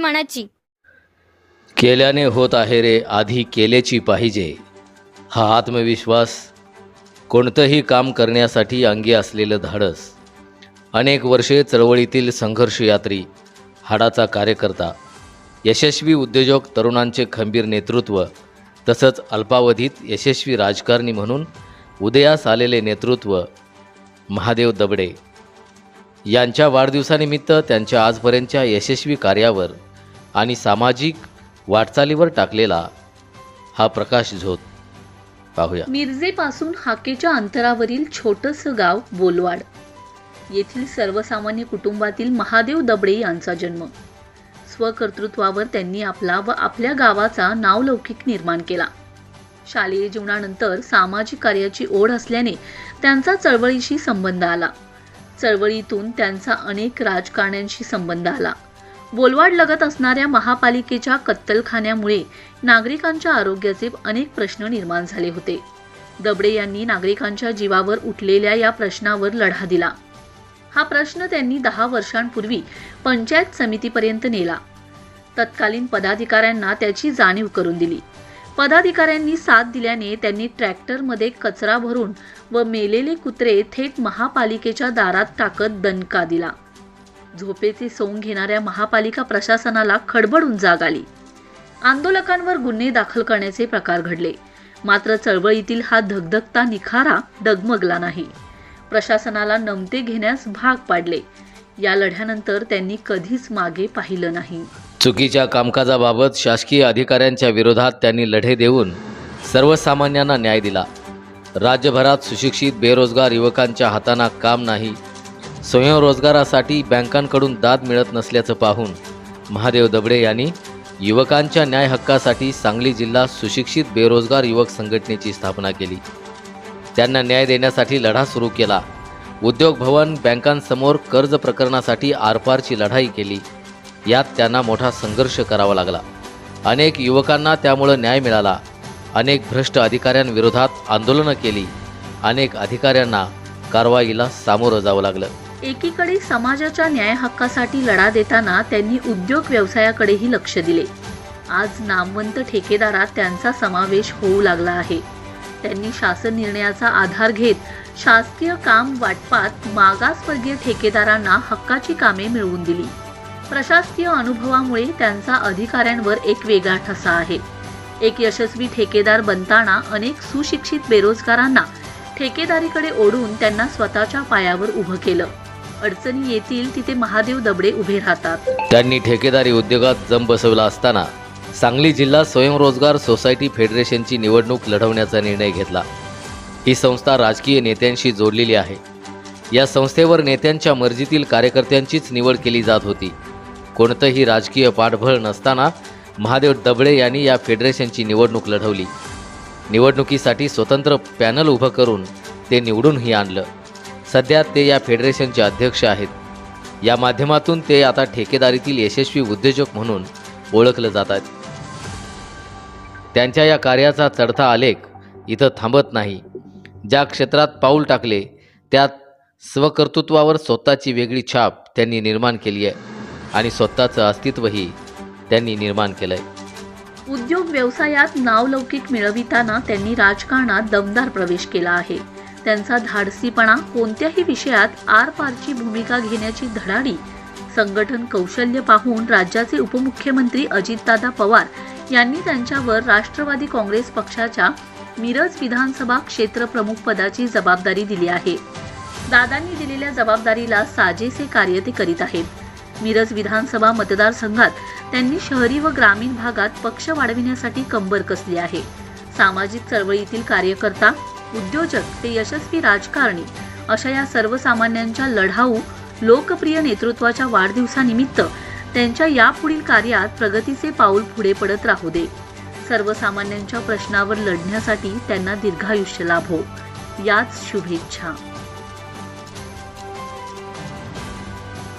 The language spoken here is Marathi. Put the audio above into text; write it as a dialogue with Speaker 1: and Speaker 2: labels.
Speaker 1: मनाची.
Speaker 2: केल्याने होत आहे रे आधी केलेची पाहिजे. हा आत्मविश्वास कोणतंही काम करण्यासाठी अंगी असलेलं धाडस. अनेक वर्षे चळवळीतील संघर्ष यात्री हाडाचा कार्यकर्ता यशस्वी उद्योजक तरुणांचे खंबीर नेतृत्व तसंच अल्पावधीत यशस्वी राजकारणी म्हणून उदयास आलेले नेतृत्व महादेव दबडे. यांच्या वाढदिवसानिमित्त त्यांच्या आजपर्यंतच्या यशस्वी कार्यावर आणि सामाजिक वाटचालीवर टाकलेला हा प्रकाश झोत. पाहूया.
Speaker 3: मिरजेपासून हाकेच्या अंतरावरील छोटंसं गाव बोलवाड. येथील सर्वसामान्य कुटुंबातील महादेव दबडे यांचा जन्म. स्वकर्तृत्वावर त्यांनी आपला व आपल्या गावाचा नावलौकिक निर्माण केला. शालेय जीवनानंतर सामाजिक कार्याची ओढ असल्याने त्यांचा चळवळीशी संबंध आला. चळवळीतून त्यांचा अनेक राजकारण्यांशी संबंध आला. बोलवाड लगत असणाऱ्या महापालिकेच्या कत्तलखान्यामुळे नागरिकांच्या आरोग्याचे अनेक प्रश्न निर्माण झाले होते. दबडे यांनी नागरिकांच्या जीवावर उठलेल्या या प्रश्नावर लढा दिला. हा प्रश्न त्यांनी दहा वर्षांपूर्वी पंचायत समितीपर्यंत नेला. तत्कालीन पदाधिकाऱ्यांना त्याची जाणीव करून दिली. पदाधिकाऱ्यांनी साथ दिल्याने त्यांनी ट्रॅक्टरमध्ये कचरा भरून व मेलेले कुत्रे थेट महापालिकेच्या दारात टाकत दणका दिला. झोपेचे सोंग घेणाऱ्या महापालिका प्रशासनाला खडबडून जाग आली. आंदोलकांवर गुन्हे दाखल करण्याचे प्रकार घडले. मात्र चळवळीतील हा धगधगता निखारा डगमगला नाही. प्रशासनाला नमते घेण्यास भाग पाडले. या लढ्यानंतर त्यांनी कधीच मागे पाहिलं नाही.
Speaker 2: चुकीच्या कामकाजाबाबत शासकीय अधिकाऱ्यांच्या विरोधात त्यांनी लढे देऊन सर्वसामान्यांना न्याय दिला. राज्यभरात सुशिक्षित बेरोजगार युवकांच्या हातांना काम नाही स्वयंरोजगारासाठी बँकांकडून दाद मिळत नसल्याचं पाहून महादेव दबडे यांनी युवकांच्या न्याय हक्कासाठी सांगली जिल्हा सुशिक्षित बेरोजगार युवक संघटनेची स्थापना केली. त्यांना न्याय देण्यासाठी लढा सुरू केला. उद्योग भवन बँकांसमोर कर्ज प्रकरणासाठी आरपारची लढाई केली. यात त्यांना मोठा संघर्ष करावा लागला. अनेक युवकांना त्यामुळं न्याय मिळाला. अनेक भ्रष्ट अधिकाऱ्यांविरोधात आंदोलनं केली. अनेक अधिकाऱ्यांना कारवाईला सामोरं जावं लागलं.
Speaker 3: एकीकडे समाजाच्या न्याय हक्कासाठी लढा देताना त्यांनी उद्योग व्यवसायाकडेही लक्ष दिले. आज नामवंत ठेकेदारात त्यांचा समावेश होऊ लागला आहे. त्यांनी शासन निर्णयाचा आधार घेत शासकीय काम वाटपात मागासवर्गीय ठेकेदारांना हक्काची कामे मिळवून दिली. प्रशासकीय अनुभवामुळे त्यांचा अधिकाऱ्यांवर एक वेगळा ठसा आहे. एक यशस्वी ठेकेदार बनताना अनेक सुशिक्षित बेरोजगारांना ठेकेदारीकडे ओढून त्यांना स्वतःच्या पायावर उभं केलं. अडचणी येतील तिथे महादेव दबडे उभे राहतात.
Speaker 2: त्यांनी ठेकेदारी उद्योगात जम बसवला असताना सांगली जिल्हा स्वयंरोजगार सोसायटी फेडरेशनची निवडणूक लढवण्याचा निर्णय घेतला. ही संस्था राजकीय नेत्यांशी जोडलेली आहे. या संस्थेवर नेत्यांच्या मर्जीतील कार्यकर्त्यांचीच निवड केली जात होती. कोणतंही राजकीय पाठबळ नसताना महादेव दबडे यांनी या फेडरेशनची निवडणूक लढवली. निवडणुकीसाठी स्वतंत्र पॅनल उभं करून ते निवडूनही आणलं. सध्या ते या फेडरेशनचे अध्यक्ष आहेत. या माध्यमातून ते आता ठेकेदारीतील यशस्वी उद्योजक म्हणून ओळखलं जात आहेत. त्यांच्या या कार्याचा चढता आलेख इथं थांबत नाही. ज्या क्षेत्रात पाऊल टाकले त्यात स्वकर्तृत्वावर स्वतःची वेगळी छाप त्यांनी निर्माण केली आहे आणि स्वतःचं अस्तित्वही त्यांनी निर्माण केलं आहे
Speaker 3: उद्योग व्यवसायात नावलौकिक मिळविताना त्यांनी राजकारणात दमदार प्रवेश केला आहे. त्यांचा धाडसीपणा कोणत्याही विषयात आरपारची भूमिका घेण्याची धडाडी संघटन कौशल्य पाहून राज्याचे उपमुख्यमंत्री अजितदादा पवार यांनी त्यांच्यावर राष्ट्रवादी काँग्रेस पक्षाच्या मिरज विधानसभा क्षेत्र प्रमुख पदाची जबाबदारी दिली आहे. दादांनी दिलेल्या जबाबदारीला साजेसे कार्य ते करीत आहेत. मिरज विधानसभा मतदारसंघात त्यांनी शहरी व ग्रामीण भागात पक्ष वाढविण्यासाठी कंबर कसली आहे. सामाजिक चळवळीतील कार्यकर्ता उद्योजक ते यशस्वी राजकारणी अशा या सर्वसामान्यांच्या लढाऊ लोकप्रिय नेतृत्वाच्या वाढदिवसानिमित्त त्यांच्या यापुढील कार्यात प्रगतीचे पाऊल पुढे पडत राहू दे. सर्वसामान्यांच्या प्रश्नावर लढण्यासाठी त्यांना दीर्घायुष्य लाभो. याच शुभेच्छा.